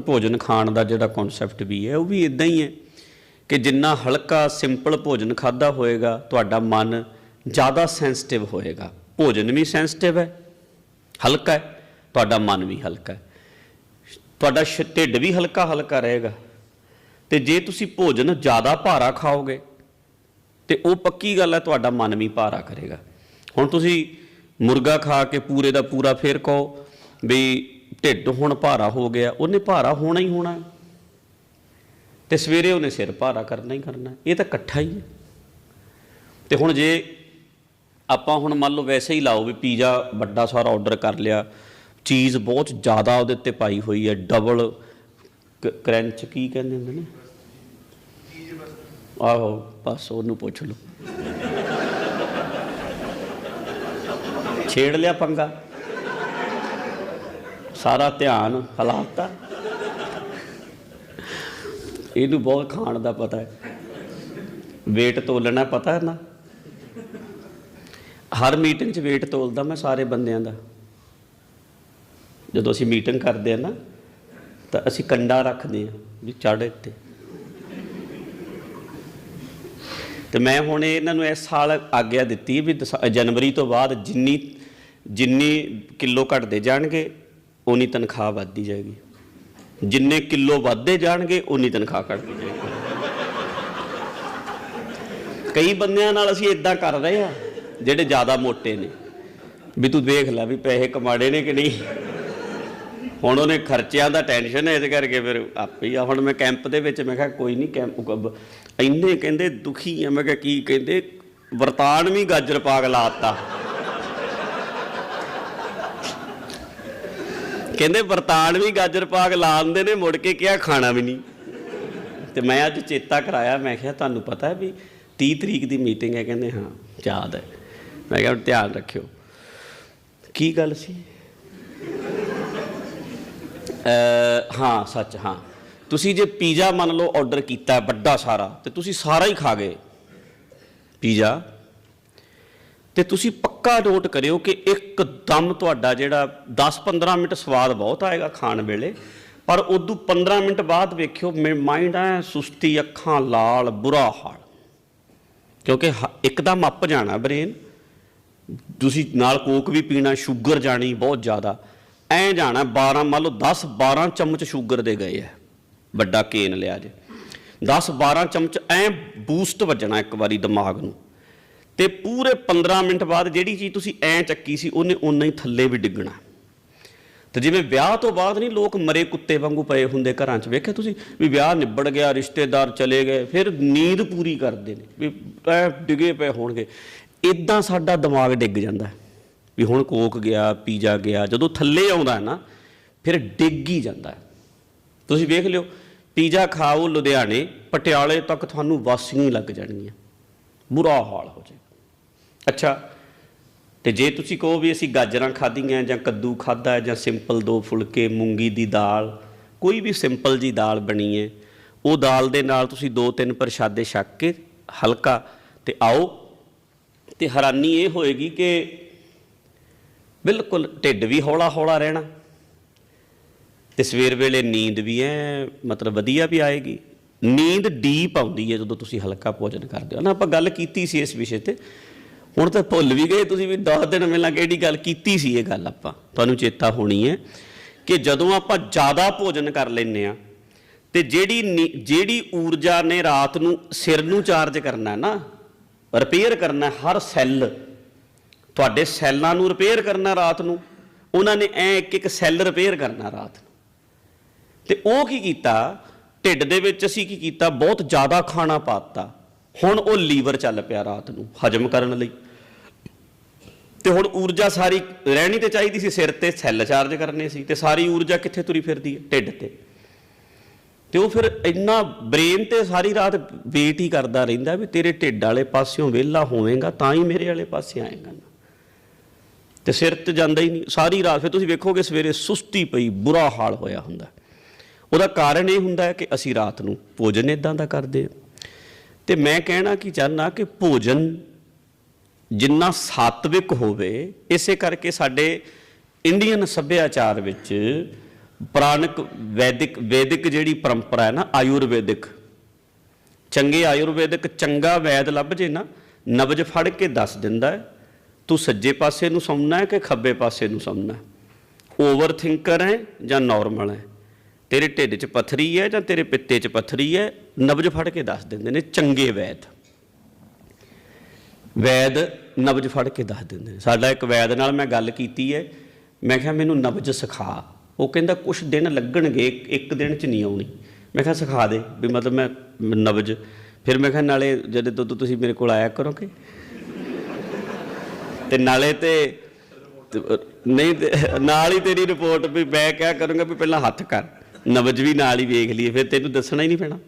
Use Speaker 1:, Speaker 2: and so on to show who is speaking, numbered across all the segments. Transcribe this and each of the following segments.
Speaker 1: ਭੋਜਨ ਖਾਣ ਦਾ ਜਿਹੜਾ ਕਨਸੈਪਟ ਵੀ ਹੈ, ਉਹ ਵੀ ਇਦਾਂ ਹੀ ਹੈ ਕਿ ਜਿੰਨਾ ਹਲਕਾ ਸਿੰਪਲ ਭੋਜਨ ਖਾਦਾ ਹੋਏਗਾ, ਤੁਹਾਡਾ ਮਨ ਜ਼ਿਆਦਾ ਸੈਂਸਿਟਿਵ ਹੋਏਗਾ। ਭੋਜਨ ਵੀ ਸੈਂਸਿਟਿਵ ਹੈ, ਹਲਕਾ ਹੈ, ਤੁਹਾਡਾ ਮਨ ਵੀ ਹਲਕਾ ਹੈ। ਤੁਹਾਡਾ ਢਿੱਡ ਵੀ ਹਲਕਾ ਹਲਕਾ ਰਹੇਗਾ। ਤੇ ਜੇ ਤੁਸੀਂ ਭੋਜਨ ਜ਼ਿਆਦਾ ਭਾਰਾ ਖਾਓਗੇ, ਤੇ ਉਹ ਪੱਕੀ ਗੱਲ ਹੈ, ਤੁਹਾਡਾ ਮਨ ਵੀ ਭਾਰਾ ਕਰੇਗਾ। ਹੁਣ ਤੁਸੀਂ ਮੁਰਗਾ ਖਾ ਕੇ ਪੂਰੇ ਦਾ ਪੂਰਾ ਫੇਰ ਕਹੋ ਵੀ ਢਿੱਡ ਹੁਣ ਭਾਰਾ ਹੋ ਗਿਆ, ਉਹਨੇ ਭਾਰਾ ਹੋਣਾ ਹੀ ਹੋਣਾ। ਹੈ। ਤੇ ਸਵੇਰੇ ਉਹਨੇ ਸਿਰ ਭਾਰਾ ਕਰਨਾ ਹੀ ਕਰਨਾ, ਇਹ ਤਾਂ ਇਕੱਠਾ ਹੀ ਹੈ। ਤੇ ਹੁਣ ਜੇ ਆਪਾਂ ਹੁਣ ਮੰਨ ਲਓ ਵੈਸੇ ਹੀ ਲਾਓ ਵੀ ਪੀਜ਼ਾ ਵੱਡਾ ਸਾਰਾ ਆਰਡਰ ਕਰ ਲਿਆ, ਚੀਜ਼ ਬਹੁਤ ਜ਼ਿਆਦਾ ਉਹਦੇ ਉੱਤੇ ਪਾਈ ਹੋਈ ਹੈ ਡਬਲ ਕਰੰਚ ਕੀ ਕਹਿੰਦੇ ਹੁੰਦੇ ਨੇ? ਆਹੋ, ਬਸ ਉਹਨੂੰ ਪੁੱਛ ਲਓ। ਛੇੜ ਲਿਆ ਪੰਗਾ। ਸਾਰਾ ਧਿਆਨ ਹਲਾਤਾ। ਇਹਨੂੰ ਬਹੁਤ ਖਾਣ ਦਾ ਪਤਾ ਹੈ। weight ਤੋਲਣਾ ਪਤਾ ਹੈ ਨਾ? ਹਰ ਮੀਟਿੰਗ 'ਚ weight ਤੋਲਦਾ ਮੈਂ ਸਾਰੇ ਬੰਦਿਆਂ ਦਾ। ਜਦੋਂ ਅਸੀਂ ਮੀਟਿੰਗ ਕਰਦੇ ਆ ਨਾ, ਤਾਂ ਅਸੀਂ ਕੰਡਾ ਰੱਖਦੇ ਆ ਵੀ ਚੜ੍ਹ ਇੱਥੇ। ਤੇ ਮੈਂ ਹੁਣ ਇਹਨਾਂ ਨੂੰ ਇਸ ਸਾਲ ਆਗਿਆ ਦਿੱਤੀ ਵੀ ਦਸ- ਜਨਵਰੀ ਤੋਂ ਬਾਅਦ ਜਿੰਨੀ ਜਿੰਨੀ ਕਿਲੋ ਘਟਦੇ ਜਾਣਗੇ ਉਨੀ ਤਨਖਾਹ ਵੱਧਦੀ ਜਾਏਗੀ। ਜਿੰਨੇ ਕਿਲੋ ਵੱਧਦੇ ਜਾਣਗੇ, ਉਨੀ ਤਨਖਾਹ ਘਟਦੀ ਜਾਏਗੀ। ਕਈ ਬੰਦਿਆਂ ਨਾਲ ਅਸੀਂ ਇਦਾਂ ਕਰ ਰਹੇ ਆ ਜਿਹੜੇ ਜ਼ਿਆਦਾ ਮੋਟੇ ਨੇ। ਵੀ ਤੂੰ ਦੇਖ ਲੈ ਵੀ ਪੈਸੇ ਕਮਾੜੇ ਨੇ ਕਿ ਨਹੀਂ। ਹੁਣ ਉਹਨੇ ਖਰਚਿਆਂ ਦਾ ਟੈਨਸ਼ਨ ਹੈ, ਇਸ ਕਰਕੇ ਫਿਰ ਆਪੇ ਹੀ ਆ। ਹੁਣ ਮੈਂ ਕੈਂਪ ਦੇ ਵਿੱਚ ਮੈਂ ਕਿਹਾ, ਕੋਈ ਨਹੀਂ, ਕੈਂਪ ਇੰਨੇ ਕਹਿੰਦੇ ਦੁਖੀ ਆ। ਮੈਂ ਕਿਹਾ, ਕੀ ਕਹਿੰਦੇ? ਵਰਤਾਨ ਵੀ ਗਾਜਰ ਪਾਕ ਲਾਤਾ ਕਹਿੰਦੇ ਵਰਤਾਨ ਵੀ ਗਾਜਰ ਪਾਕ ਲਾਉਂਦੇ ਨੇ, ਮੁੜ ਕੇ ਕਿਹਾ ਖਾਣਾ ਵੀ ਨਹੀਂ। ਤੇ ਮੈਂ ਅੱਜ ਚੇਤਾ ਕਰਾਇਆ, ਮੈਂ ਕਿਹਾ ਤੁਹਾਨੂੰ ਪਤਾ ਹੈ ਵੀ 30 ਤਰੀਕ ਦੀ ਮੀਟਿੰਗ ਹੈ, ਕਹਿੰਦੇ ਹਾਂ, ਯਾਦ ਹੈ। ਮੈਂ ਕਿਹਾ ਧਿਆਨ ਰੱਖਿਓ। ਕੀ ਗੱਲ ਸੀ? ਹਾਂ, ਸੱਚ, ਹਾਂ। ਤੁਸੀਂ ਜੇ ਪੀਜ਼ਾ ਮੰਨ ਲਓ ਆਰਡਰ ਕੀਤਾ ਵੱਡਾ ਸਾਰਾ, ਤੇ ਤੁਸੀਂ ਸਾਰਾ ਹੀ ਖਾ ਗਏ। ਪੀਜ਼ਾ ਤੇ ਤੁਸੀਂ ਪੱਕਾ ਨੋਟ ਕਰਿਓ ਕਿ ਇੱਕਦਮ ਤੁਹਾਡਾ ਜਿਹੜਾ 10-15 ਮਿੰਟ ਸਵਾਦ ਬਹੁਤ ਆਏਗਾ ਖਾਣ ਵੇਲੇ, ਪਰ ਉਦੋਂ 15 ਮਿੰਟ ਬਾਅਦ ਵੇਖਿਓ ਮਾਈਂਡ ਐ ਸੁਸਤੀ, ਅੱਖਾਂ ਲਾਲ, ਬੁਰਾ ਹਾਲ। ਕਿਉਂਕਿ ਹ- ਇੱਕਦਮ ਅੱਪ ਜਾਣਾ ਬ੍ਰੇਨ ਤੁਸੀਂ ਨਾਲ ਕੋਕ ਵੀ ਪੀਣਾ ਸ਼ੂਗਰ ਜਾਣੀ ਬਹੁਤ ਜ਼ਿਆਦਾ। ਐ ਜਾਣਾ 12 ਮੰਨ ਲਓ 10 12 ਚਮਚ ਸ਼ੂਗਰ ਦੇ ਗਏ ਆ ਵੱਡਾ ਕੇਨ ਲਿਆ ਜੇ। 10 12 ਚਮਚ ਐ ਬੂਸਟ ਵੱਜਣਾ ਇੱਕ ਵਾਰੀ ਦਿਮਾਗ ਨੂੰ। ਤੇ ਪੂਰੇ 15 ਮਿੰਟ ਬਾਅਦ ਜਿਹੜੀ ਚੀਜ਼ ਤੁਸੀਂ ਐ ਚੱਕੀ ਸੀ, ਉਹਨੇ ਓਨਾ ਹੀ ਥੱਲੇ ਵੀ ਡਿੱਗਣਾ। ਤੇ ਜਿਵੇਂ ਵਿਆਹ ਤੋਂ ਬਾਅਦ ਨਹੀਂ ਲੋਕ ਮਰੇ ਕੁੱਤੇ ਵਾਂਗੂ ਪਏ ਹੁੰਦੇ ਘਰਾਂ 'ਚ, ਵੇਖਿਆ ਤੁਸੀਂ? ਵੀ ਵਿਆਹ ਨਿਬੜ ਗਿਆ, ਰਿਸ਼ਤੇਦਾਰ ਚਲੇ ਗਏ, ਫਿਰ ਨੀਂਦ ਪੂਰੀ ਕਰਦੇ ਨੇ, ਵੀ ਐ ਡਿਗੇ ਪਏ ਹੋਣਗੇ। ਇਦਾਂ ਸਾਡਾ ਦਿਮਾਗ ਡਿੱਗ ਜਾਂਦਾ ਵੀ ਹੁਣ ਕੋਕ ਗਿਆ, ਪੀਜ਼ਾ ਗਿਆ, ਜਦੋਂ ਥੱਲੇ ਆਉਂਦਾ ਹੈ ਨਾ, ਫਿਰ ਡਿੱਗ ਹੀ ਜਾਂਦਾ ਤੁਸੀਂ ਵੇਖ ਲਿਓ, ਪੀਜ਼ਾ ਖਾਓ ਲੁਧਿਆਣੇ, ਪਟਿਆਲੇ ਤੱਕ ਤੁਹਾਨੂੰ ਵਾਸੀਆਂ ਹੀ ਲੱਗ ਜਾਣਗੀਆਂ ਬੁਰਾ ਹਾਲ ਹੋ ਜਾਏਗਾ। ਅੱਛਾ। ਤੇ ਜੇ ਤੁਸੀਂ ਕਹੋ ਵੀ ਅਸੀਂ ਗਾਜਰਾਂ ਖਾਧੀਆਂ ਜਾਂ ਕੱਦੂ ਖਾਧਾ ਜਾਂ ਸਿੰਪਲ ਦੋ ਫੁਲਕੇ, ਮੂੰਗੀ ਦੀ ਦਾਲ, ਕੋਈ ਵੀ ਸਿੰਪਲ ਜੀ ਦਾਲ ਬਣੀ ਹੈ, ਉਹ ਦਾਲ ਦੇ ਨਾਲ ਤੁਸੀਂ ਦੋ ਤਿੰਨ ਪ੍ਰਸ਼ਾਦੇ ਛੱਕ ਕੇ ਹਲਕਾ ਤੇ ਆਓ। ਤੇ ਹੈਰਾਨੀ ਇਹ ਹੋਏਗੀ ਕਿ ਬਿਲਕੁਲ ਢਿੱਡ ਵੀ ਹੌਲਾ ਹੌਲਾ ਰਹਿਣਾ। ਤੇ ਸਵੇਰ ਵੇਲੇ ਨੀਂਦ ਵੀ ਐ, ਮਤਲਬ ਵਧੀਆ ਵੀ ਆਏਗੀ। ਨੀਂਦ ਡੀਪ ਆਉਂਦੀ ਹੈ ਜਦੋਂ ਤੁਸੀਂ ਹਲਕਾ ਭੋਜਨ ਕਰਦੇ ਹੋ। ਨਾ, ਆਪਾਂ ਗੱਲ ਕੀਤੀ ਸੀ ਇਸ ਵਿਸ਼ੇ ਤੇ ਹੁਣ ਤਾਂ ਭੁੱਲ ਵੀ ਗਏ, ਤੁਸੀਂ ਵੀ 10 ਦਿਨ ਪਹਿਲਾਂ ਕਿਹੜੀ ਗੱਲ ਕੀਤੀ ਸੀ ਇਹ ਗੱਲ ਆਪਾਂ? ਤੁਹਾਨੂੰ ਚੇਤਾ ਹੋਣੀ ਹੈ ਕਿ ਜਦੋਂ ਆਪਾਂ ਜ਼ਿਆਦਾ ਭੋਜਨ ਕਰ ਲੈਂਦੇ ਆ ਤੇ ਜਿਹੜੀ ਨੀ- ਜਿਹੜੀ ਊਰਜਾ ਨੇ ਰਾਤ ਨੂੰ ਸਿਰ ਨੂੰ ਚਾਰਜ ਕਰਨਾ ਨਾ ਰਿਪੇਅਰ ਕਰਨਾ ਹਰ ਸੈੱਲ ਤੁਹਾਡੇ ਸੈੱਲਾਂ ਨੂੰ ਰਿਪੇਅਰ ਕਰਨਾ ਰਾਤ ਨੂੰ, ਉਹਨਾਂ ਨੇ ਐ ਇੱਕ ਇੱਕ ਸੈੱਲ ਰਿਪੇਅਰ ਕਰਨਾ ਰਾਤ ਨੂੰ। ਤੇ ਉਹ ਕੀ ਕੀਤਾ? ਢਿੱਡ ਦੇ ਵਿੱਚ ਅਸੀਂ ਕੀ ਕੀਤਾ? ਬਹੁਤ ਜ਼ਿਆਦਾ ਖਾਣਾ ਪਾਤਾ ਹੁਣ ਉਹ ਲੀਵਰ ਚੱਲ ਪਿਆ ਰਾਤ ਨੂੰ ਹਜਮ ਕਰਨ ਲਈ। ਤੇ ਹੁਣ ਊਰਜਾ ਸਾਰੀ ਰਹਿਣੀ ਤੇ ਚਾਹੀਦੀ ਸੀ, ਸਿਰ ਤੇ ਸੈੱਲ ਚਾਰਜ ਕਰਨੇ ਸੀ ਤੇ ਸਾਰੀ ਊਰਜਾ ਕਿੱਥੇ ਤੁਰੀ ਫਿਰਦੀ ਹੈ? ਢਿੱਡ ਤੇ। ਤੇ ਉਹ ਫਿਰ ਇੰਨਾ ਬ੍ਰੇਨ ਤੇ ਸਾਰੀ ਰਾਤ ਵੇਟ ਹੀ ਕਰਦਾ ਰਹਿੰਦਾ ਵੀ ਤੇਰੇ ਢਿੱਡ ਵਾਲੇ ਪਾਸਿਓਂ ਵਿਹਲਾ ਹੋਵੇਂਗਾ, ਤਾਂ ਹੀ ਮੇਰੇ ਵਾਲੇ ਪਾਸੇ ਆਏਗਾ ਨਾ। ਤੇ ਸਿਰ ਤੇ ਜਾਂਦਾ ਹੀ ਨਹੀਂ। ਸਾਰੀ ਰਾਤ ਫਿਰ ਤੁਸੀਂ ਵੇਖੋਗੇ ਸਵੇਰੇ ਸੁਸਤੀ ਪਈ, ਬੁਰਾ ਹਾਲ ਹੋਇਆ ਹੁੰਦਾ। ਉਹਦਾ ਕਾਰਨ ਇਹ ਹੁੰਦਾ ਹੈ ਕਿ ਅਸੀਂ ਰਾਤ ਨੂੰ ਭੋਜਨ ਇਦਾਂ ਦਾ ਕਰਦੇ ਹਾਂ। ਤੇ ਮੈਂ ਕਹਿਣਾ ਕੀ ਚਾਹਨਾ ਕਿ ਭੋਜਨ ਜਿੰਨਾ ਸਾਤਵਿਕ ਹੋਵੇ, ਇਸੇ ਕਰਕੇ ਸਾਡੇ ਇੰਡੀਅਨ ਸੱਭਿਆਚਾਰ ਵਿੱਚ ਪੁਰਾਣਿਕ ਵੈਦਿਕ ਵੈਦਿਕ ਜਿਹੜੀ ਪਰੰਪਰਾ ਹੈ ਨਾ, ਆਯੁਰਵੈਦਿਕ, ਚੰਗੇ ਆਯੁਰਵੈਦਿਕ, ਚੰਗਾ ਵੈਦ ਲੱਭ ਜੇ ਨਾ ਨਬਜ ਫੜ ਕੇ ਦੱਸ ਦਿੰਦਾ ਹੈ, ਤੂੰ ਸੱਜੇ ਪਾਸੇ ਨੂੰ ਸੌਣਾ ਹੈ ਕਿ ਖੱਬੇ ਪਾਸੇ ਨੂੰ ਸੌਣਾ ਹੈ? ਓਵਰ ਥਿੰਕਰ ਹੈ ਜਾਂ ਨਾਰਮਲ ਹੈ? ਤੇਰੇ ਢਿੱਡ 'ਚ ਪੱਥਰੀ ਹੈ ਜਾਂ ਤੇਰੇ ਪਿੱਤੇ 'ਚ ਪੱਥਰੀ ਹੈ? ਨਬਜ ਫੜ ਕੇ ਦੱਸ ਦਿੰਦੇ ਨੇ, ਚੰਗੇ ਵੈਦ। ਵੈਦ ਨਬਜ ਫੜ ਕੇ ਦੱਸ ਦਿੰਦੇ ਨੇ। ਸਾਡਾ ਇੱਕ ਵੈਦ ਨਾਲ ਮੈਂ ਗੱਲ ਕੀਤੀ ਹੈ। ਮੈਂ ਕਿਹਾ, ਮੈਨੂੰ ਨਬਜ ਸਿਖਾ। ਉਹ ਕਹਿੰਦਾ ਕੁਝ ਦਿਨ ਲੱਗਣਗੇ, ਇੱਕ- ਦਿਨ 'ਚ ਨਹੀਂ ਆਉਣੀ। ਮੈਂ ਕਿਹਾ, ਸਿਖਾ ਦੇ, ਵੀ ਮਤਲਬ ਮੈਂ ਨਬਜ। ਫਿਰ ਮੈਂ ਕਿਹਾ, ਨਾਲੇ ਜਦੋਂ ਤੋਂ ਤੁਸੀਂ ਮੇਰੇ ਕੋਲ ਆਇਆ ਕਰੋਗੇ? ਤੇ ਨਾਲੇ ਤੇ ਨਹੀਂ ਨਾਲ ਹੀ ਤੇਰੀ ਰਿਪੋਰਟ ਵੀ ਮੈਂ ਕਿਹਾ ਕਰੂੰਗਾ ਵੀ ਪਹਿਲਾਂ ਹੱਥ ਕਰ। ਨਬਜ ਵੀ ਨਾਲ ਹੀ ਵੇਖ ਲਈਏ, ਫਿਰ ਤੈਨੂੰ ਦੱਸਣਾ ਹੀ ਨਹੀਂ ਪੈਣਾ।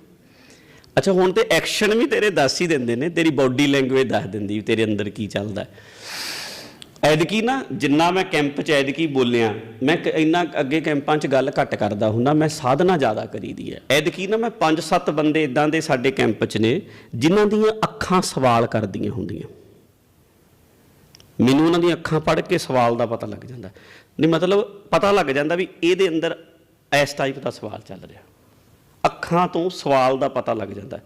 Speaker 1: ਅੱਛਾ, ਹੁਣ ਤੇ ਐਕਸ਼ਨ ਵੀ ਤੇਰੇ ਦੱਸ ਹੀ ਦਿੰਦੇ ਨੇ, ਤੇਰੀ ਬਾਡੀ ਲੈਂਗੁਏਜ ਦੱਸ ਦਿੰਦੀ ਤੇਰੇ ਅੰਦਰ ਕੀ ਚੱਲਦਾ। ਐਦਕੀ ਨਾ, ਜਿੰਨਾ ਮੈਂ ਕੈਂਪ 'ਚ ਐਦਕੀ ਬੋਲਿਆ, ਮੈਂ ਕ- ਇੰਨਾ ਅੱਗੇ ਕੈਂਪਾਂ 'ਚ ਗੱਲ ਘੱਟ ਕਰਦਾ ਹੁੰਦਾ, ਮੈਂ ਸਾਧਨਾ ਜ਼ਿਆਦਾ ਕਰੀਦੀ ਹੈ। ਐਦਕੀ ਨਾ, ਮੈਂ 5-7 ਬੰਦੇ ਇਦਾਂ ਦੇ ਸਾਡੇ ਕੈਂਪ 'ਚ ਨੇ, ਜਿਨ੍ਹਾਂ ਦੀਆਂ ਅੱਖਾਂ ਸਵਾਲ ਕਰਦੀਆਂ ਹੁੰਦੀਆਂ। ਮੈਨੂੰ ਉਹਨਾਂ ਦੀਆਂ ਅੱਖਾਂ ਪੜ੍ਹ ਕੇ ਸਵਾਲ ਦਾ ਪਤਾ ਲੱਗ ਜਾਂਦਾ। ਨਹੀਂ, ਮਤਲਬ ਪਤਾ ਲੱਗ ਜਾਂਦਾ ਵੀ ਇਹਦੇ ਅੰਦਰ ਇਸ ਟਾਈਪ ਦਾ ਸਵਾਲ ਚੱਲ ਰਿਹਾ। ਅੱਖਾਂ ਤੋਂ ਸਵਾਲ ਦਾ ਪਤਾ ਲੱਗ ਜਾਂਦਾ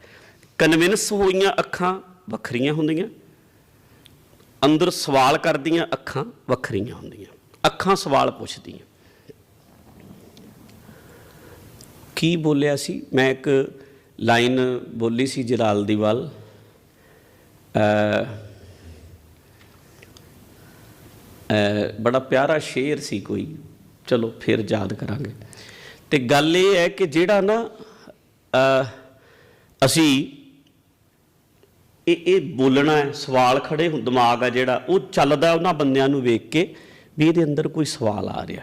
Speaker 1: ਕਨਵਿੰਸ ਹੋਈਆਂ ਅੱਖਾਂ ਵੱਖਰੀਆਂ ਹੁੰਦੀਆਂ। ਅੰਦਰ ਸਵਾਲ ਕਰਦੀਆਂ ਅੱਖਾਂ ਵੱਖਰੀਆਂ ਹੁੰਦੀਆਂ। ਅੱਖਾਂ ਸਵਾਲ ਪੁੱਛਦੀਆਂ। ਕੀ ਬੋਲਿਆ ਸੀ? ਮੈਂ ਇੱਕ ਲਾਈਨ ਬੋਲੀ ਸੀ ਜਲਾਲ ਦੀ ਵੱਲ ਬੜਾ ਪਿਆਰਾ ਸ਼ੇਰ ਸੀ ਕੋਈ। ਚਲੋ, ਫਿਰ ਯਾਦ ਕਰਾਂਗੇ। ਤੇ ਗੱਲ ਇਹ ਹੈ ਕਿ ਜਿਹੜਾ ਨਾ ਅਸੀਂ ਇਹ ਇਹ ਬੋਲਣਾ ਹੈ, ਸਵਾਲ ਖੜੇ ਹੁਣ ਦਿਮਾਗ ਆ ਜਿਹੜਾ, ਉਹ ਚੱਲਦਾ ਉਹਨਾਂ ਬੰਦਿਆਂ ਨੂੰ ਵੇਖ ਕੇ ਵੀ ਇਹਦੇ ਅੰਦਰ ਕੋਈ ਸਵਾਲ ਆ ਰਿਹਾ।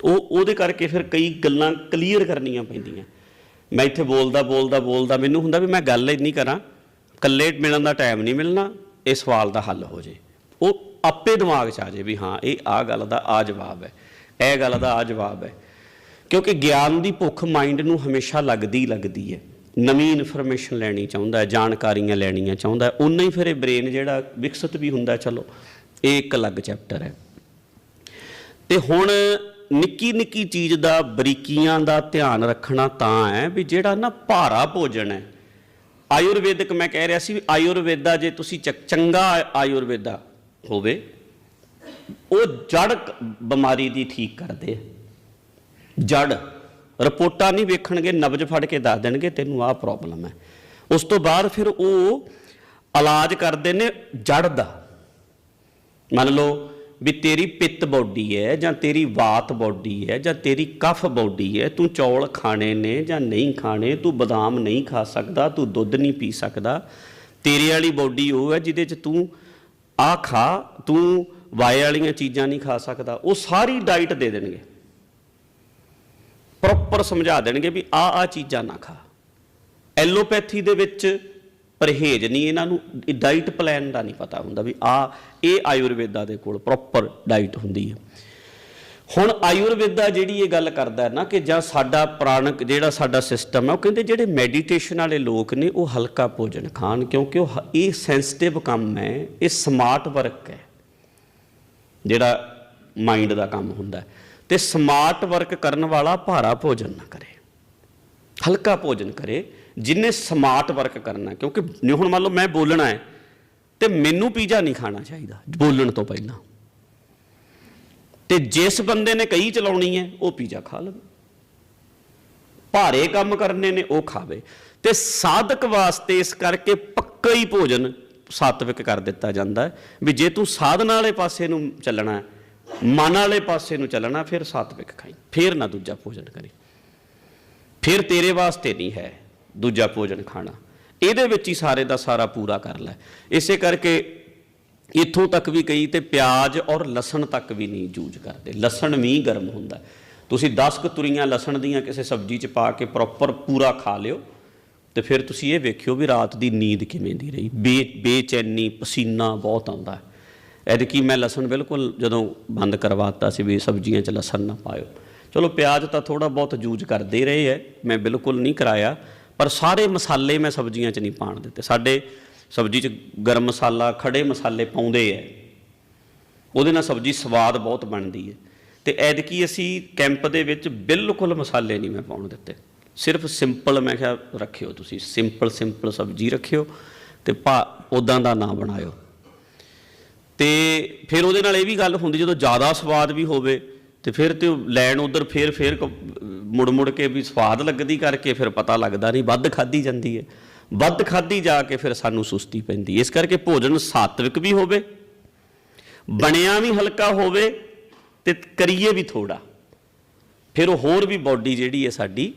Speaker 1: ਉਹ, ਉਹਦੇ ਕਰਕੇ ਫਿਰ ਕਈ ਗੱਲਾਂ ਕਲੀਅਰ ਕਰਨੀਆਂ ਪੈਂਦੀਆਂ। ਮੈਂ ਇੱਥੇ ਬੋਲਦਾ ਬੋਲਦਾ ਬੋਲਦਾ, ਮੈਨੂੰ ਹੁੰਦਾ ਵੀ ਮੈਂ ਗੱਲ ਇੰਨੀ ਕਰਾਂ, ਇਕੱਲੇ ਮਿਲਣ ਦਾ ਟਾਈਮ ਨਹੀਂ ਮਿਲਣਾ, ਇਹ ਸਵਾਲ ਦਾ ਹੱਲ ਹੋ ਜੇ। ਉਹ ਆਪੇ ਦਿਮਾਗ 'ਚ ਆ ਜੇ ਵੀ ਹਾਂ, ਇਹ ਆ ਗੱਲ ਦਾ ਆ ਜਵਾਬ ਹੈ, ਇਹ ਗੱਲ ਦਾ ਆ ਜਵਾਬ ਹੈ। ਕਿਉਂਕਿ ਗਿਆਨ ਦੀ ਭੁੱਖ ਮਾਈਂਡ ਨੂੰ ਹਮੇਸ਼ਾ ਲੱਗਦੀ ਲੱਗਦੀ ਹੈ। ਨਵੀਂ ਇਨਫੋਰਮੇਸ਼ਨ ਲੈਣੀ ਚਾਹੁੰਦਾ ਹੈ, ਜਾਣਕਾਰੀਆਂ ਲੈਣੀਆਂ ਚਾਹੁੰਦਾ ਹੈ। ਉਨਾ ਹੀ ਫਿਰ ਇਹ ਬ੍ਰੇਨ ਜਿਹੜਾ ਵਿਕਸਿਤ ਵੀ ਹੁੰਦਾ, ਚਲੋ, ਇਹ ਇੱਕ ਅਲੱਗ ਚੈਪਟਰ ਹੈ। ਤੇ ਹੁਣ ਨਿੱਕੀ ਨਿੱਕੀ ਚੀਜ਼ ਦਾ, ਬਰੀਕੀਆਂ ਦਾ ਧਿਆਨ ਰੱਖਣਾ ਤਾਂ ਹੈ ਵੀ ਜਿਹੜਾ ਨਾ ਭਾਰਾ ਭੋਜਨ ਹੈ। ਆਯੁਰਵੈਦਿਕ ਮੈਂ ਕਹਿ ਰਿਹਾ ਸੀ ਵੀ ਆਯੁਰਵੇਦਾ ਜੇ ਤੁਸੀਂ ਚ- ਚੰਗਾ ਆਯੁਰਵੇਦਾ ਹੋਵੇ, ਉਹ ਜੜ ਬਿਮਾਰੀ ਦੀ ਠੀਕ ਕਰਦੇ ਆ। ਜੜ। ਰਿਪੋਰਟਾਂ ਨਹੀਂ ਵੇਖਣਗੇ, ਨਬਜ ਫੜ ਕੇ ਦੱਸ ਦੇਣਗੇ, ਤੈਨੂੰ ਆਹ ਪ੍ਰੋਬਲਮ ਹੈ। ਉਸ ਤੋਂ ਬਾਅਦ ਫਿਰ ਉਹ ਇਲਾਜ ਕਰਦੇ ਨੇ ਜੜ ਦਾ। ਮੰਨ ਲਓ ਵੀ ਤੇਰੀ ਪਿੱਤ ਬੋਡੀ ਹੈ ਜਾਂ ਤੇਰੀ ਵਾਤ ਬੋਡੀ ਹੈ ਜਾਂ ਤੇਰੀ ਕਫ ਬੋਡੀ ਹੈ, ਤੂੰ ਚੌਲ ਖਾਣੇ ਨੇ ਜਾਂ ਨਹੀਂ ਖਾਣੇ, ਤੂੰ ਬਦਾਮ ਨਹੀਂ ਖਾ ਸਕਦਾ, ਤੂੰ ਦੁੱਧ ਨਹੀਂ ਪੀ ਸਕਦਾ, ਤੇਰੇ ਵਾਲੀ ਬੋਡੀ ਉਹ ਹੈ ਜਿਹਦੇ ਚ ਤੂੰ ਆ ਖਾ, ਤੂੰ ਵਾਏ ਵਾਲੀਆਂ ਚੀਜ਼ਾਂ ਨਹੀਂ ਖਾ ਸਕਦਾ, ਉਹ ਸਾਰੀ ਡਾਈਟ ਦੇ ਦੇਣਗੇ। ਪ੍ਰੋਪਰ ਸਮਝਾ ਦੇਣਗੇ ਵੀ ਆ ਆ ਚੀਜ਼ਾਂ ਨਾ ਖਾ। ਐਲੋਪੈਥੀ ਦੇ ਵਿੱਚ ਪਰਹੇਜ਼ ਨਹੀਂ, ਇਹਨਾਂ ਨੂੰ ਡਾਈਟ ਪਲਾਨ ਦਾ ਨਹੀਂ ਪਤਾ ਹੁੰਦਾ ਵੀ ਆ ਇਹ ਆਯੁਰਵੇਦਾ ਦੇ ਕੋਲ ਪ੍ਰੋਪਰ ਡਾਈਟ ਹੁੰਦੀ ਹੈ। ਹੁਣ ਆਯੁਰਵੇਦਾ ਜਿਹੜੀ ਇਹ ਗੱਲ ਕਰਦਾ ਹੈ ਨਾ ਕਿ ਜਾਂ ਸਾਡਾ ਪ੍ਰਾਣਕ ਜਿਹੜਾ ਸਾਡਾ ਸਿਸਟਮ ਹੈ, ਉਹ ਕਹਿੰਦੇ ਜਿਹੜੇ ਮੈਡੀਟੇਸ਼ਨ ਵਾਲੇ ਲੋਕ ਨੇ, ਉਹ ਹਲਕਾ ਭੋਜਨ ਖਾਣ ਕਿਉਂਕਿ ਉਹ ਹ- ਇਹ ਸੈਂਸਿਟਿਵ ਕੰਮ ਹੈ, ਇਹ ਸਮਾਰਟ ਵਰਕ ਹੈ। ਜਿਹੜਾ ਮਾਈਂਡ ਦਾ ਕੰਮ ਹੁੰਦਾ ਹੈ। ਤੇ ਸਮਾਰਟ ਵਰਕ ਕਰਨ ਵਾਲਾ ਭਾਰਾ ਭੋਜਨ ਨਾ ਕਰੇ। ਹਲਕਾ ਭੋਜਨ ਕਰੇ ਜਿਨੇ ਸਮਾਰਟ ਵਰਕ ਕਰਨਾ ਕਿਉਂਕਿ ਜੇ ਹੁਣ ਮੰਨ ਲਓ ਮੈਂ ਬੋਲਣਾ ਹੈ ਤੇ ਮੈਨੂੰ ਪੀਜ਼ਾ ਨਹੀਂ ਖਾਣਾ ਚਾਹੀਦਾ ਬੋਲਣ ਤੋਂ ਪਹਿਲਾਂ। ਤੇ ਜਿਸ ਬੰਦੇ ਨੇ ਕਈ ਚਲਾਉਣੀ ਹੈ ਉਹ ਪੀਜ਼ਾ ਖਾ ਲਵੇ। ਭਾਰੇ ਕੰਮ ਕਰਨੇ ਨੇ ਉਹ ਖਾਵੇ। ਤੇ ਸਾਧਕ ਵਾਸਤੇ ਇਸ ਕਰਕੇ ਪੱਕਾ ਹੀ ਭੋਜਨ ਸਾਤਵਿਕ ਕਰ ਦਿੱਤਾ ਜਾਂਦਾ ਹੈ ਵੀ ਜੇ ਤੂੰ ਸਾਧਨਾ ਵਾਲੇ ਪਾਸੇ ਨੂੰ ਚੱਲਣਾ ਹੈ, ਮਨ ਵਾਲੇ ਪਾਸੇ ਨੂੰ ਚੱਲਣਾ, ਫਿਰ ਸਾਤਵਿਕ ਖਾਈ। ਫਿਰ ਨਾ ਦੂਜਾ ਭੋਜਨ ਕਰੇ। ਫਿਰ ਤੇਰੇ ਵਾਸਤੇ ਨਹੀਂ ਹੈ ਦੂਜਾ ਭੋਜਨ ਖਾਣਾ। ਇਹਦੇ ਵਿੱਚ ਹੀ ਸਾਰੇ ਦਾ ਸਾਰਾ ਪੂਰਾ ਕਰ ਲੈ। ਇਸੇ ਕਰਕੇ ਇੱਥੋਂ ਤੱਕ ਵੀ ਕਈ ਤੇ ਪਿਆਜ਼ ਔਰ ਲਸਣ ਤੱਕ ਵੀ ਨਹੀਂ ਯੂਜ਼ ਕਰਦੇ। ਲਸਣ ਵੀ ਗਰਮ ਹੁੰਦਾ। ਤੁਸੀਂ 10 ਕੁ ਤੁਰੀਆਂ ਲਸਣ ਦੀਆਂ ਕਿਸੇ ਸਬਜ਼ੀ 'ਚ ਪਾ ਕੇ ਪ੍ਰੋਪਰ ਪੂਰਾ ਖਾ ਲਿਓ। ਤੇ ਫਿਰ ਤੁਸੀਂ ਇਹ ਵੇਖਿਓ ਵੀ ਰਾਤ ਦੀ ਨੀਂਦ ਕਿਵੇਂ ਦੀ ਰਹੀ। ਬੇ ਬੇਚੈਨੀ, ਪਸੀਨਾ ਬਹੁਤ ਆਉਂਦਾ। ਹੈ ਐਦਕੀ ਮੈਂ ਲਸਣ ਬਿਲਕੁਲ ਜਦੋਂ ਬੰਦ ਕਰਵਾਤਾ ਸੀ ਵੀ ਸਬਜ਼ੀਆਂ 'ਚ ਲਸਣ ਨਾ ਪਾਇਓ। ਚਲੋ ਪਿਆਜ਼ ਤਾਂ ਥੋੜਾ ਬਹੁਤ ਯੂਜ਼ ਕਰਦੇ ਰਹੇ ਹੈ ਮੈਂ ਬਿਲਕੁਲ ਨਹੀਂ ਕਰਾਇਆ, ਪਰ ਸਾਰੇ ਮਸਾਲੇ ਮੈਂ ਸਬਜ਼ੀਆਂ 'ਚ ਨਹੀਂ ਪਾਣ ਦਿੱਤੇ। ਸਾਡੇ ਸਬਜ਼ੀ 'ਚ ਗਰਮ ਮਸਾਲਾ, ਖੜੇ ਮਸਾਲੇ ਪਾਉਂਦੇ ਐ। ਉਹਦੇ ਨਾਲ ਸਬਜ਼ੀ ਸਵਾਦ ਬਹੁਤ ਬਣਦੀ ਹੈ ਤੇ ਐਦਕੀ ਅਸੀਂ ਕੈਂਪ ਦੇ ਵਿੱਚ ਬਿਲਕੁਲ ਮਸਾਲੇ ਨਹੀਂ ਮੈਂ ਪਾਉਣ ਦਿੱਤੇ। ਸਿਰਫ ਸਿੰਪਲ ਮੈਂ ਕਿਹਾ ਰੱਖਿਓ ਤੁਸੀਂ, ਸਿੰਪਲ ਸਿੰਪਲ ਸਬਜ਼ੀ ਰੱਖਿਓ ਤੇ ਭਾ ਉਦਾਂ ਦਾ ਨਾ ਬਣਾਇਓ। ਤੇ ਫਿਰ ਉਹਦੇ ਨਾਲ ਇਹ ਵੀ ਗੱਲ ਹੁੰਦੀ, ਜਦੋਂ ਜ਼ਿਆਦਾ ਸਵਾਦ ਵੀ ਹੋਵੇ ਤੇ ਫਿਰ ਤੇ ਉਹ ਲੈਣ ਉਧਰ ਫਿਰ ਫਿਰ ਮੁੜ ਮੁੜ ਕੇ ਵੀ ਸਵਾਦ ਲੱਗਦੀ ਕਰਕੇ ਫਿਰ ਪਤਾ ਲੱਗਦਾ ਨਹੀਂ, ਵੱਧ ਖਾਦੀ ਜਾਂਦੀ ਹੈ। ਵੱਧ ਖਾਦੀ ਜਾ ਕੇ ਫਿਰ ਸਾਨੂੰ ਸੁਸਤੀ ਪੈਂਦੀ ਇਸ ਕਰਕੇ ਭੋਜਨ ਸਾਤਵਿਕ ਵੀ ਹੋਵੇ, ਬਣਿਆ ਵੀ ਹਲਕਾ ਹੋਵੇ ਤੇ ਕਰੀਏ ਵੀ ਥੋੜਾ ਫਿਰ ਉਹ ਹੋਰ ਵੀ ਬਾਡੀ ਜਿਹੜੀ ਹੈ ਸਾਡੀ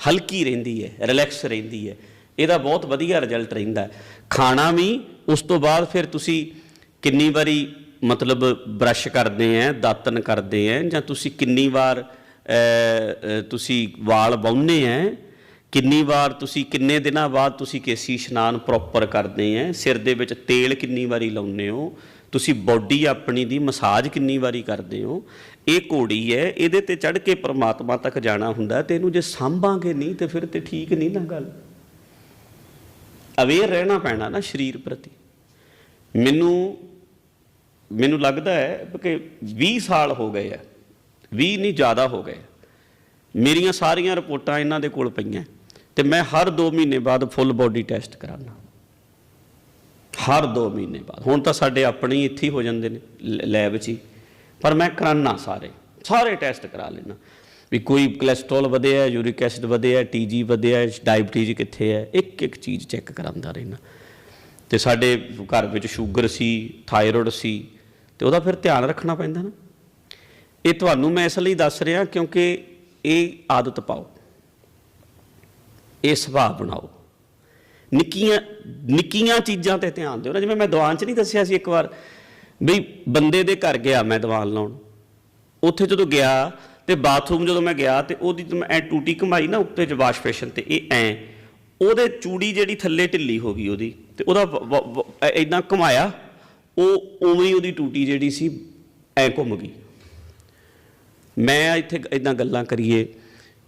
Speaker 1: ਹਲਕੀ ਰਹਿੰਦੀ ਹੈ ਰਿਲੈਕਸ ਰਹਿੰਦੀ ਹੈ। ਇਹਦਾ ਬਹੁਤ ਵਧੀਆ ਰਿਜ਼ਲਟ ਰਹਿੰਦਾ ਖਾਣਾ ਵੀ ਉਸ ਤੋਂ ਬਾਅਦ ਫਿਰ ਤੁਸੀਂ ਕਿੰਨੀ ਵਾਰੀ ਮਤਲਬ ਬ੍ਰਸ਼ ਕਰਦੇ ਆ ਦਾਤਨ ਕਰਦੇ ਆ, ਜਾਂ ਤੁਸੀਂ ਕਿੰਨੀ ਵਾਰ ਤੁਸੀਂ ਵਾਲ ਵਾਹੁੰਦੇ ਆ, ਕਿੰਨੀ ਵਾਰ ਤੁਸੀਂ ਕਿੰਨੇ ਦਿਨਾਂ ਬਾਅਦ ਤੁਸੀਂ ਕੇਸੀ ਇਸ਼ਨਾਨ ਪ੍ਰੋਪਰ ਕਰਦੇ ਆ, ਸਿਰ ਦੇ ਵਿੱਚ ਤੇਲ ਕਿੰਨੀ ਵਾਰੀ ਲਾਉਂਦੇ ਹੋ, ਤੁਸੀਂ ਬਾਡੀ ਆਪਣੀ ਦੀ ਮਸਾਜ ਕਿੰਨੀ ਵਾਰੀ ਕਰਦੇ ਹੋ, ਇਹ ਘੋੜੀ ਹੈ, ਇਹਦੇ ਤੇ ਚੜ ਕੇ ਪ੍ਰਮਾਤਮਾ ਤੱਕ ਜਾਣਾ ਹੁੰਦਾ ਤੇ ਇਹਨੂੰ ਜੇ ਸਾਂਭਾਂਗੇ ਨਹੀਂ ਤੇ ਫਿਰ ਤੇ ਠੀਕ ਨਹੀਂ ਨਾ ਗੱਲ। ਅਵੇਅਰ ਰਹਿਣਾ ਪੈਣਾ ਨਾ ਸਰੀਰ ਪ੍ਰਤੀ। ਮੈਨੂੰ ਮੈਨੂੰ ਲੱਗਦਾ ਹੈ ਕਿ 20 ਸਾਲ ਹੋ ਗਏ ਆ। 20 ਨਹੀਂ, ਜ਼ਿਆਦਾ ਹੋ ਗਏ। ਮੇਰੀਆਂ ਸਾਰੀਆਂ ਰਿਪੋਰਟਾਂ ਇਹਨਾਂ ਦੇ ਕੋਲ ਪਈਆਂ। ਤੇ ਮੈਂ ਹਰ 2 ਮਹੀਨੇ ਬਾਅਦ ਫੁੱਲ ਬੋਡੀ ਟੈਸਟ ਕਰਾਉਣਾ ਹਰ 2 ਮਹੀਨੇ ਬਾਅਦ। ਹੁਣ ਤਾਂ ਸਾਡੇ ਆਪਣੇ ਹੀ ਇੱਥੇ ਹੀ ਹੋ ਜਾਂਦੇ ਨੇ ਲੈਬ 'ਚ ਹੀ। ਪਰ ਮੈਂ ਕਰਾਨਾ ਸਾਰੇ। ਸਾਰੇ ਟੈਸਟ ਕਰਾ ਲੈਣਾ ਵੀ ਕੋਈ ਕੋਲੇਸਟ੍ਰੋਲ ਵਧਿਆ ਯੂਰਿਕ ਐਸਿਡ ਵਧਿਆ ਟੀਜੀ ਵਧਿਆ ਡਾਇਬਟੀਜ਼ ਕਿੱਥੇ ਹੈ? ਇੱਕ ਇੱਕ ਚੀਜ਼ ਚੈੱਕ ਕਰਾਉਂਦਾ ਰਹਿਣਾ ਤੇ ਸਾਡੇ ਘਰ ਵਿੱਚ ਸ਼ੂਗਰ ਸੀ, ਥਾਇਰੋਇਡ ਸੀ, ਤੇ ਉਹਦਾ ਫਿਰ ਧਿਆਨ ਰੱਖਣਾ ਪੈਂਦਾ ਨਾ। ਇਹ ਤੁਹਾਨੂੰ ਮੈਂ ਇਸ ਲਈ ਦੱਸ ਰਿਹਾ ਕਿਉਂਕਿ ਇਹ ਆਦਤ ਪਾਓ। ਇਹ ਸੁਭਾਅ ਬਣਾਓ। ਨਿੱਕੀਆਂ ਨਿੱਕੀਆਂ ਚੀਜ਼ਾਂ ਤੇ ਧਿਆਨ ਦਿਓ ਨਾ। ਜਿਵੇਂ ਮੈਂ ਦੀਵਾਨ 'ਚ ਨਹੀਂ ਦੱਸਿਆ ਸੀ ਇੱਕ ਵਾਰ ਵੀ ਬੰਦੇ ਦੇ ਘਰ ਗਿਆ ਮੈਂ ਦੀਵਾਨ ਲਾਉਣ। ਉੱਥੇ ਜਦੋਂ ਗਿਆ ਤੇ ਬਾਥਰੂਮ ਜਦੋਂ ਮੈਂ ਗਿਆ ਤੇ ਉਹਦੀ ਮੈਂ ਐ ਟੂਟੀ ਘਮਾਈ ਨਾ ਉੱਤੇ ਚ ਵਾਸ਼ ਬੇਸ਼ਨ ਤੇ, ਇਹ ਐ। ਉਹਦੇ ਚੂੜੀ ਜਿਹੜੀ ਥੱਲੇ ਢਿੱਲੀ ਹੋ ਗਈ ਉਹਦੀ। ਤੇ ਉਹਦਾ ਇਦਾਂ ਘਮਾਇਆ, ਉਹ ਉਵੇਂ ਹੀ ਉਹਦੀ ਟੂਟੀ ਜਿਹੜੀ ਸੀ, ਐ ਘੁੰਮ ਗਈ। ਮੈਂ ਇੱਥੇ ਇਦਾਂ ਗੱਲਾਂ ਕਰੀਏ,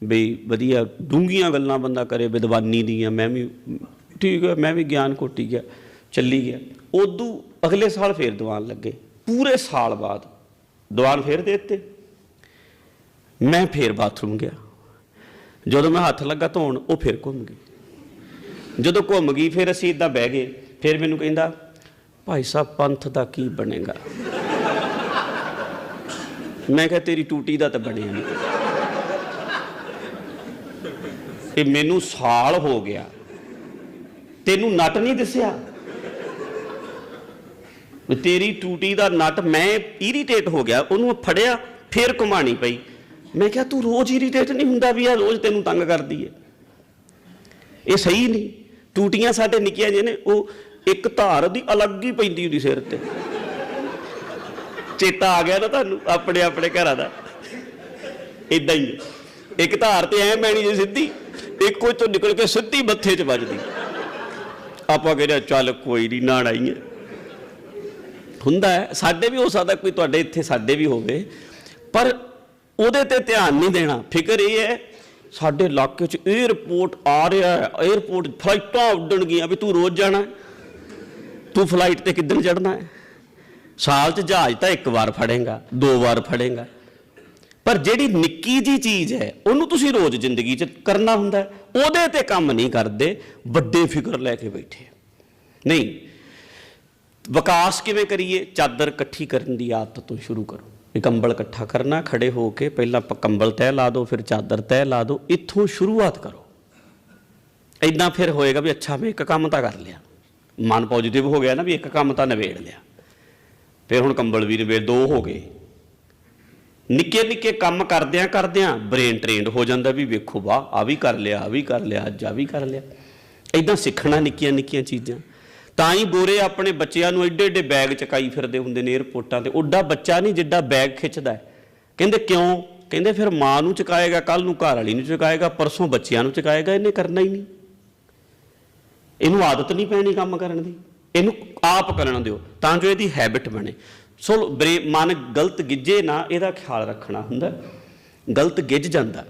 Speaker 1: ਬਈ ਵਧੀਆ, ਡੂੰਘੀਆਂ ਗੱਲਾਂ ਬੰਦਾ ਕਰੇ, ਵਿਦਵਾਨੀ ਦੀਆਂ ਮੈਂ ਵੀ, ਠੀਕ ਹੈ ਮੈਂ ਵੀ ਗਿਆਨ ਕੋਟੀ ਗਿਆ, ਚੱਲੀ ਗਿਆ। ਉਦੋਂ ਅਗਲੇ ਸਾਲ ਫੇਰ ਦੀਵਾਨ ਲੱਗੇ, ਪੂਰੇ ਸਾਲ ਬਾਅਦ ਦੀਵਾਨ ਫੇਰ ਦੇ ਦਿੱਤੇ। ਮੈਂ ਫੇਰ ਬਾਥਰੂਮ ਗਿਆ। ਜਦੋਂ ਮੈਂ ਹੱਥ ਲੱਗਾ ਧੋਣ, ਉਹ ਫੇਰ ਘੁੰਮ ਗਈ। ਜਦੋਂ ਘੁੰਮ ਗਈ, ਫਿਰ ਅਸੀਂ ਇਦਾਂ ਬਹਿ ਗਏ। ਫਿਰ ਮੈਨੂੰ ਕਹਿੰਦਾ, ਭਾਈ ਸਾਹਿਬ, ਪੰਥ ਦਾ ਕੀ ਬਣੇਗਾ? ਮੈਂ ਕਿਹਾ, ਤੇਰੀ ਟੂਟੀ ਦਾ ਤਾਂ ਬਣਿਆ ਨਹੀਂ ਇਹ ਮੈਨੂੰ ਸਾਲ ਹੋ ਗਿਆ। ਤੈਨੂੰ ਨਟ ਨਹੀਂ ਦਿਸਿਆ? ਤੇਰੀ ਟੂਟੀ ਦਾ ਨਟ ਮੈਂ ਇਰੀਟੇਟ ਹੋ ਗਿਆ, ਉਹਨੂੰ ਫੜਿਆ, ਫੇਰ ਘੁਮਾਣੀ ਪਈ। ਮੈਂ ਕਿਹਾ, ਤੂੰ ਰੋਜ਼ ਇਰੀਟੇਟ ਨਹੀਂ ਹੁੰਦਾ ਵੀ ਆ ਰੋਜ਼ ਤੈਨੂੰ ਤੰਗ ਕਰਦੀ ਹੈ ਇਹ ਸਹੀ ਨਹੀਂ। ਟੂਟੀਆਂ ਸਾਡੇ ਨਿੱਕੀਆਂ ਜਿਹੇ ਨੇ, ਉਹ ਇੱਕ ਧਾਰ ਦੀ ਅਲੱਗ ਹੀ ਪੈਂਦੀ ਹੁੰਦੀ ਸਿਰ ਤੇ। ਚੇਤਾ ਆ ਗਿਆ ਨਾ ਤੁਹਾਨੂੰ, ਆਪਣੇ ਆਪਣੇ ਘਰਾਂ ਦਾ। ਇਦਾਂ ਹੀ ਇੱਕ ਧਾਰ ਤੇ ਐ ਪੈਣੀ ਜੇ ਸਿੱਧੀ, ਇੱਕੋ ਤੋਂ ਨਿਕਲ ਕੇ ਸਿੱਧੀ ਮੱਥੇ 'ਚ ਵੱਜਦੀ। ਆਪਾਂ ਕਹਿੰਦੇ ਚੱਲ ਕੋਈ ਨਹੀਂ, ਨਾੜ ਆਈ ਹੈ। ਹੁੰਦਾ ਹੈ, ਸਾਡੇ ਵੀ ਹੋ ਸਕਦਾ ਕੋਈ ਤੁਹਾਡੇ ਇੱਥੇ ਸਾਡੇ ਵੀ ਹੋਵੇ, ਪਰ ਉਹਦੇ ਤੇ ਧਿਆਨ ਨਹੀਂ ਦੇਣਾ। ਫਿਕਰ ਇਹ ਹੈ ਸਾਡੇ ਇਲਾਕੇ 'ਚ 에ਅਰਪੋਰਟ ਆ ਰਿਹਾ ਹੈ। 에ਅਰਪੋਰਟ ਫਲਾਈਟਾਂ ਉੱਡਣਗੀਆਂ ਵੀ ਤੂੰ ਰੋਜ਼ ਜਾਣਾ ਤੂੰ ਫਲਾਈਟ ਤੇ ਕਿੱਦਣ ਚੜਨਾ ਹੈ? ਸਾਲ 'ਚ ਜਹਾਜ਼ ਤਾਂ ਇੱਕ ਵਾਰ ਫੜੇਗਾ, ਦੋ ਵਾਰ ਫੜੇਗਾ। ਪਰ ਜਿਹੜੀ ਨਿੱਕੀ ਜੀ ਚੀਜ਼ ਹੈ, ਉਹਨੂੰ ਤੁਸੀਂ ਰੋਜ਼ ਜ਼ਿੰਦਗੀ 'ਚ ਕਰਨਾ ਹੁੰਦਾ ਉਹਦੇ ਤੇ ਕੰਮ ਨਹੀਂ ਕਰਦੇ, ਵੱਡੇ ਫਿਕਰ ਲੈ ਕੇ ਬੈਠੇ ਨਹੀਂ। ਵਿਕਾਸ ਕਿਵੇਂ ਕਰੀਏ? ਚਾਦਰ ਇਕੱਠੀ ਕਰਨ ਦੀ ਆਦਤ ਤੋਂ ਸ਼ੁਰੂ ਕਰੋ। ਵੀ ਕੰਬਲ ਇਕੱਠਾ ਕਰਨਾ, ਖੜੇ ਹੋ ਕੇ ਪਹਿਲਾਂ ਕੰਬਲ ਤਹਿ ਲਾ ਦਿਓ ਫਿਰ ਚਾਦਰ ਤਹਿ ਲਾ ਦਿਓ ਇੱਥੋਂ ਸ਼ੁਰੂਆਤ ਕਰੋ। ਇਦਾਂ ਫਿਰ ਹੋਏਗਾ ਵੀ ਅੱਛਾ, ਮੈਂ ਇੱਕ ਕੰਮ ਤਾਂ ਕਰ ਲਿਆ। ਮਨ ਪੋਜੀਟਿਵ ਹੋ ਗਿਆ ਨਾ ਵੀ ਇੱਕ ਕੰਮ ਤਾਂ ਨਿਬੇੜ ਲਿਆ। ਫਿਰ ਹੁਣ ਕੰਬਲ ਵੀ ਨਿਬੇੜ ਦੋ ਹੋ ਗਏ। ਨਿੱਕੇ ਨਿੱਕੇ ਕੰਮ ਕਰਦਿਆਂ ਕਰਦਿਆਂ ਬ੍ਰੇਨ ਟ੍ਰੇਨਡ ਹੋ ਜਾਂਦਾ ਵੀ ਵੇਖੋ ਵਾਹ ਆ ਵੀ ਕਰ ਲਿਆ ਆ ਵੀ ਕਰ ਲਿਆ, ਅੱਜ ਆ ਵੀ ਕਰ ਲਿਆ। ਇਦਾਂ ਸਿੱਖਣਾ ਨਿੱਕੀਆਂ ਨਿੱਕੀਆਂ ਚੀਜ਼ਾਂ। ਤਾਂ ਹੀ ਗੋਰੇ ਆਪਣੇ ਬੱਚਿਆਂ ਨੂੰ ਐਡੇ ਐਡੇ ਬੈਗ ਚਕਾਈ ਫਿਰਦੇ ਹੁੰਦੇ ਨੇ 에ਅਰਪੋਰਟਾਂ ਤੇ। ਉੱਡਾ ਬੱਚਾ ਨਹੀਂ ਜਿੱਡਾ ਬੈਗ ਖਿੱਚਦਾ ਹੈ। ਕਹਿੰਦੇ ਕਿਉਂ? ਕਹਿੰਦੇ ਫਿਰ ਮਾਂ ਨੂੰ ਚਕਾਏਗਾ ਕੱਲ ਨੂੰ ਘਰ ਵਾਲੀ ਨੂੰ ਚਕਾਏਗਾ, ਪਰਸੋਂ ਬੱਚਿਆਂ ਨੂੰ ਚਕਾਏਗਾ, ਇਹਨੇ ਕਰਨਾ ਹੀ ਨਹੀਂ। ਇਹਨੂੰ ਆਦਤ ਨਹੀਂ ਪੈਣੀ ਕੰਮ ਕਰਨ ਦੀ। ਇਹਨੂੰ ਆਪ ਕਰਨ ਦਿਓ, ਤਾਂ ਜੋ ਇਹਦੀ ਹੈਬਿਟ ਬਣੇ। ਸੋ ਬਰੇ ਮਨ ਗਲਤ ਗਿੱਜੇ ਨਾ, ਇਹਦਾ ਖਿਆਲ ਰੱਖਣਾ ਹੁੰਦਾ। ਗਲਤ ਗਿੱਜ ਜਾਂਦਾ।